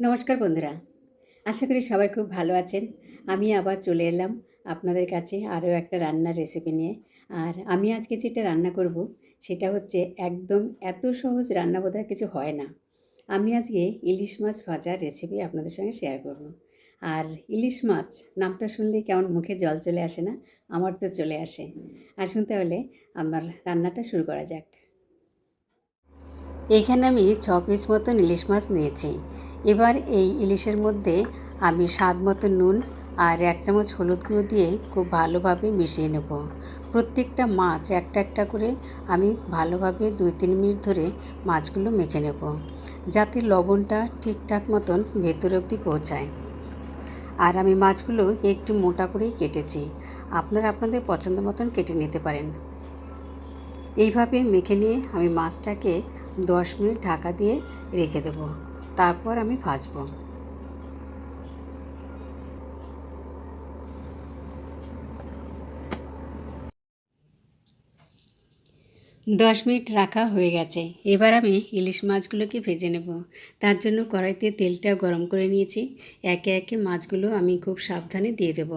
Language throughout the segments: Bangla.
নমস্কার বন্ধুরা। আশা করি সবাই খুব ভালো আছেন। আমি আবার চলে এলাম আপনাদের কাছে আরও একটা রান্নার রেসিপি নিয়ে। আর আমি আজকে যেটা রান্না করব, সেটা হচ্ছে একদম এত সহজ রান্না বোধহয় কিছু হয় না। আমি আজকে ইলিশ মাছ ভাজার রেসিপি আপনাদের সঙ্গে শেয়ার করব। আর ইলিশ মাছ, নামটা শুনলে কেমন মুখে জল চলে আসে না? আমার তো চলে আসে। আসুন তাহলে আমার রান্নাটা শুরু করা যাক। এইখানে আমি ছ পিস মতন ইলিশ মাছ নিয়েছি। এবার এই ইলিশের মধ্যে আমি স্বাদ মতো নুন আর এক চামচ হলুদ গুঁড়ো দিয়ে খুব ভালোভাবে মিশিয়ে নেব। প্রত্যেকটা মাছ একটা একটা করে আমি ভালোভাবে দুই তিন মিনিট ধরে মাছগুলো মেখে নেব, যাতে লবণটা ঠিকঠাক মতন ভেতর অবধি পৌঁছায়। আর আমি মাছগুলো একটু মোটা করেই কেটেছি, আপনারা আপনাদের পছন্দ মতন কেটে নিতে পারেন। এইভাবে মেখে নিয়ে আমি মাছটাকে দশ মিনিট ঢাকা দিয়ে রেখে দেবো। তারপর আমি ভাজবো। দশ মিনিট রাখা হয়ে গেছে। এবার আমি ইলিশ মাছগুলোকে ভেজে নেব। তার জন্য কড়াইতে তেলটা গরম করে নিয়েছি। একে একে মাছগুলো আমি খুব সাবধানে দিয়ে দেব।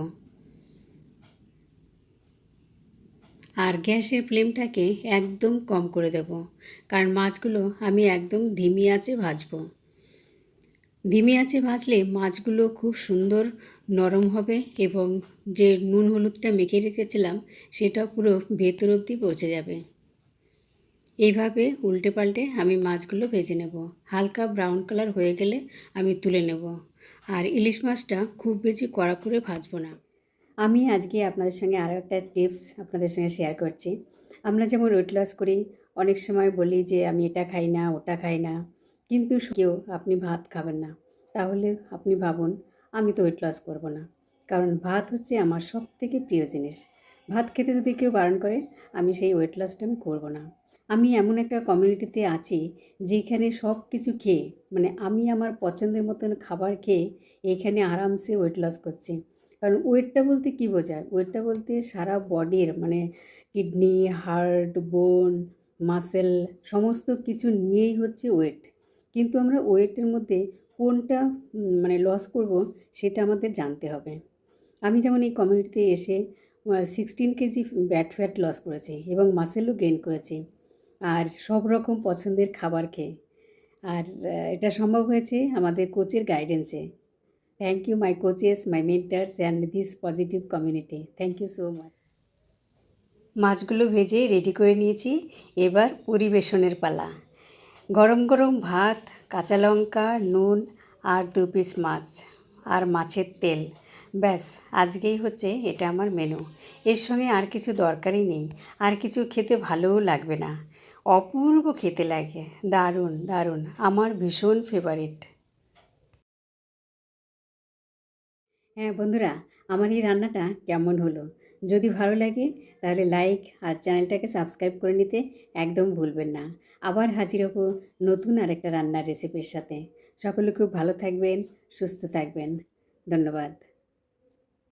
আর গ্যাসের ফ্লেমটাকে একদম কম করে দেব। কারণ মাছগুলো আমি একদম ধিমি আঁচে ভাজবো। ধিমি আছে ভাজলে মাছগুলো খুব সুন্দর নরম হবে এবং যে নুন হলুদটা মেখে রেখেছিলাম সেটা পুরো ভেতর অবধি পৌঁছে যাবে। এইভাবে উল্টে পাল্টে আমি মাছগুলো ভেজে নেব। হালকা ব্রাউন কালার হয়ে গেলে আমি তুলে নেব। আর ইলিশ মাছটা খুব বেশি কড়া করে ভাজবো না। আমি আজকে আপনাদের সঙ্গে আরও একটা টিপস আপনাদের সঙ্গে শেয়ার করছি। আমরা যেমন ওয়েট লস করি, অনেক সময় বলি যে আমি এটা খাই না, ওটা খাই না। কিন্তু কেউ আপনি ভাত খাবেন না। তাহলে আপনি ভাবুন, আমি তো ওয়েট লস করব না। কারণ ভাত হচ্ছে আমার সব থেকে প্রিয় জিনিস। ভাত খেতে যদি কেউ বারণ করে, আমি সেই ওয়েট লসটা আমি করব না। আমি এমন একটা কমিউনিটিতে আছি, যেখানে সব কিছু খেয়ে মানে আমি আমার পছন্দের মতন খাবার খেয়ে, এখানে আরামসে ওয়েট লস করছি। কারণ ওয়েটটা বলতে কী বোঝায়? ওয়েটটা বলতে সারা বডির মানে কিডনি হার্ট বোন মাসেল সমস্ত কিছু নিয়েই হচ্ছে ওয়েট কিন্তু আমরা ওয়েটের মধ্যে কোনটা মানে লস করব সেটা আমাদের জানতে হবে। আমি যেমন এই কমিউনিটিতে এসে sixteen KG bat fat loss করেছি এবং মাসেলও গেইন করেছি। আর সব রকম পছন্দের খাবার খেয়ে। আর এটা সম্ভব হয়েছে আমাদের কোচের গাইডেন্সে thank you my coaches my mentors and this positive community thank you so much মাছগুলো ভেজে রেডি করে নিয়েছি। এবার পরিবেশনের পালা। গরম গরম ভাত, কাঁচা লঙ্কা, নুন আর দু পিস মাছ আর মাছের তেল। ব্যাস, আজকেই হচ্ছে এটা আমার মেনু এর সঙ্গে আর কিছু দরকারই নেই। আর কিছু খেতে ভালোও লাগবে না। অপূর্ব খেতে লাগে। দারুণ দারুণ। আমার ভীষণ ফেভারিট হ্যাঁ বন্ধুরা, আমার এই রান্নাটা কেমন হলো? যদি ভালো লাগে, তাহলে লাইক আর চ্যানেলটাকে সাবস্ক্রাইব করে নিতে একদম ভুলবেন না। আবার হাজির হব নতুন আরেকটা রান্নার রেসিপির সাথে। সকলে খুব ভালো থাকবেন, সুস্থ থাকবেন। ধন্যবাদ।